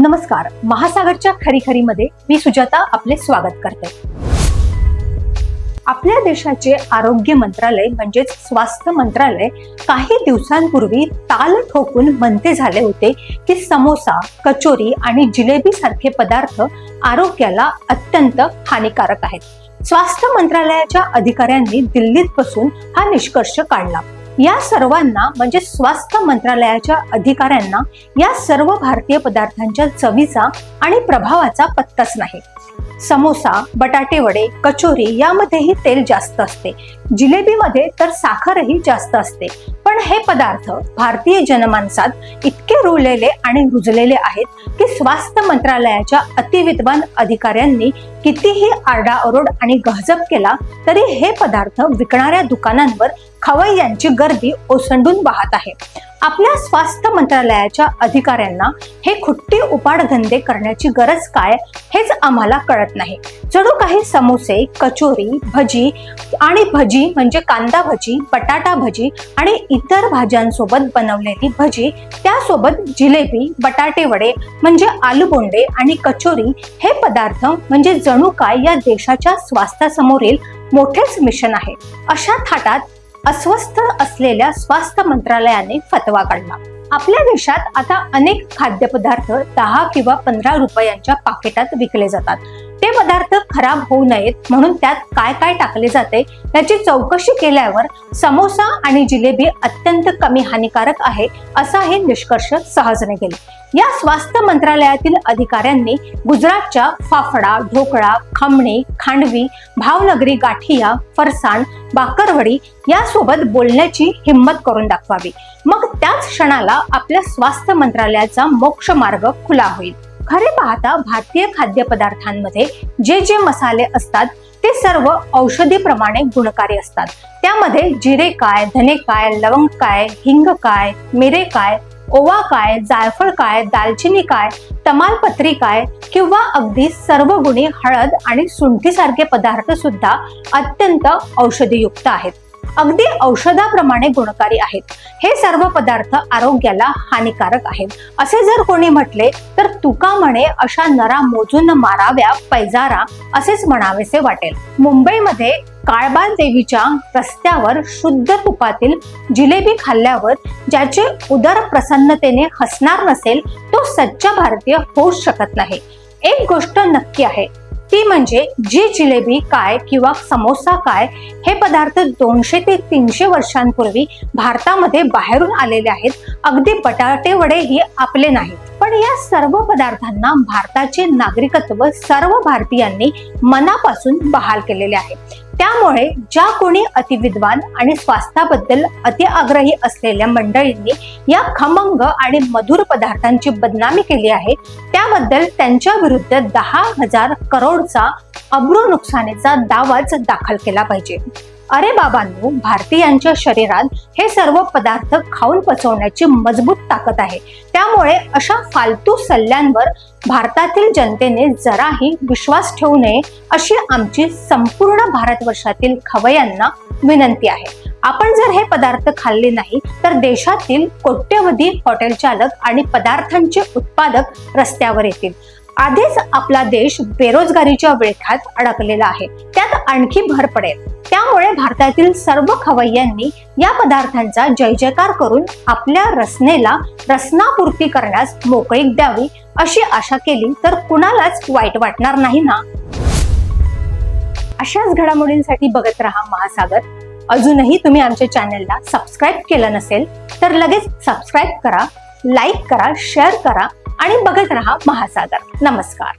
नमस्कार. महासागरच्या खरीखरी मध्ये मी सुजाता आपले स्वागत करते. आपल्या देशाचे आरोग्य मंत्रालय म्हणजेच स्वास्थ्य मंत्रालय काही दिवसांपूर्वी ताल ठोकून म्हणते झाले होते की समोसा कचोरी आणि जिलेबी सारखे पदार्थ आरोग्याला अत्यंत हानिकारक आहेत. स्वास्थ्य मंत्रालयाच्या अधिकाऱ्यांनी दिल्लीत बसून हा निष्कर्ष काढला. या सर्वांना म्हणजे स्वास्थ्य मंत्रालयाच्या अधिकाऱ्यांना या सर्व भारतीय पदार्थांच्या चवीचा आणि प्रभावाचा पत्ताच नाही. समोसा बटाटे वडे कचोरी यामध्येही तेल जास्त असते. जिलेबीमध्ये तर साखरही जास्त असते. पण हे पदार्थ भारतीय जनमानसात इतके रुळलेले आणि रुजलेले आहेत की स्वास्थ्य मंत्रालयाच्या अतिविद्वान अधिकाऱ्यांनी कितीही आरडाओरड आणि गहजब केला तरी हे पदार्थ विकणाऱ्या दुकानांवर खवय्यांची गर्दी ओसंडून वाहत आहे. आपल्या स्वास्थ्य मंत्रालयाच्या अधिकाऱ्यांना हे खुट्टी उपाडधंदे करण्याची गरज काय हेच आम्हाला कळत नाही. जणू काही समोसे कचोरी भजी आणि भजी म्हणजे कांदा भजी बटाटा भजी आणि इतर भाज्यांसोबत बनवलेली भजी त्यासोबत जिलेबी बटाटे वडे म्हणजे आलू बोंडे आणि कचोरी हे पदार्थ म्हणजे जणू काय या देशाच्या स्वास्थ्यासमोरील मोठेच मिशन आहे. अशा थाटात अस्वस्थ असलेल्या स्वास्थ्य मंत्रालयाने फतवा काढला. आपल्या देशात आता अनेक खाद्यपदार्थ दहा किंवा पंधरा रुपयांच्या पाकिटात विकले जातात. ते पदार्थ खराब होऊ नयेत म्हणून त्यात काय काय टाकले जाते याची चौकशी केल्यावर समोसा आणि जिलेबी अत्यंत कमी हानिकारक आहे असा हे निष्कर्ष सहजने गेले. या स्वास्थ्य मंत्रालयातील अधिकाऱ्यांनी गुजरातच्या फाफडा ढोकळा खमणे खांडवी भावनगरी गाठिया फरसाण बाकरवडी यासोबत बोलण्याची हिंमत करून दाखवावी. मग त्याच क्षणाला आपल्या स्वास्थ्य मंत्रालयाचा मोक्ष मार्ग खुला होईल. खरे पाहता भारतीय खाद्यपदार्थांमध्ये जे जे मसाले असतात ते सर्व औषधीप्रमाणे गुणकारी असतात. त्यामध्ये जिरे काय धने काय लवंग काय हिंग काय मिरे काय ओवा काय जायफळ काय दालचिनी काय तमालपत्री काय किंवा अगदी सर्व गुणी हळद आणि सुंठीसारखे पदार्थ सुद्धा अत्यंत औषधीयुक्त आहेत. अगदी औषधाप्रमाणे गुणकारी आहेत. हे सर्व पदार्थ आरोग्याला हानिकारक आहेत. असे जर कोणी म्हटले तर तुका म्हणे अशा नरा मोजून माराव्या पैजारा असेच म्हणावेसे वाटेल. मुंबईमध्ये काळबाल देवीच्या रस्त्यावर शुद्ध तुपातील जिलेबी खाल्ल्यावर ज्याचे उदर प्रसन्नतेने हसणार नसेल तो सच्चा भारतीय होऊ शकत नाही. एक गोष्ट नक्की आहे ती म्हणजे जी जिलेबी काय किंवा समोसा काय हे पदार्थ दोनशे ते तीनशे वर्षांपूर्वी भारतामध्ये बाहेरून आलेले आहेत. अगदी बटाटे वडे ही आपले नाहीत. पण या सर्व पदार्थांना भारताचे नागरिकत्व सर्व भारतीयांनी मनापासून बहाल केलेले आहे. त्यामुळे ज्या कोणी अतिविद्वान आणि स्वास्थ्याबद्दल अति आग्रही असलेल्या मंडळींनी या खमंग आणि मधुर पदार्थांची बदनामी केली आहे त्याबद्दल त्यांच्या विरुद्ध दहा हजार करोडचा अब्रू नुकसानीचा दावाच दाखल केला पाहिजे. अरे बाबांनो भारतीयांच्या शरीरात हे सर्व पदार्थ खाऊन पचवण्याची मजबूत ताकद आहे. त्यामुळे अशा फालतू सल्ल्यांवर भारतातील जनतेने जराही विश्वास ठेवू नये अशी आमची संपूर्ण भारतवर्षातील खवयांना विनंती आहे. आपण जर हे पदार्थ खाल्ले नाही तर देशातील कोट्यवधी हॉटेल चालक आणि पदार्थांचे उत्पादक रस्त्यावर येतील. आधीच आपला देश बेरोजगारीच्या विळख्यात अडकलेला आहे. त्यात आणखी भर पडेल. त्यामुळे भारतातील सर्व खवय्यांनी या पदार्थांचा जय जयकार करून आपल्या रसनेला रसनापूर्ती करण्यास मोकळीक द्यावी अशी आशा केली तर कुणालाच वाईट वाटणार नाही ना? अशाच घडामोडींसाठी बघत राहा महासागर. अजूनही तुम्ही आमच्या चॅनलला सबस्क्राईब केलं नसेल तर लगेच सबस्क्राईब करा लाईक करा शेअर करा आणि बघत राहा महासागर. नमस्कार.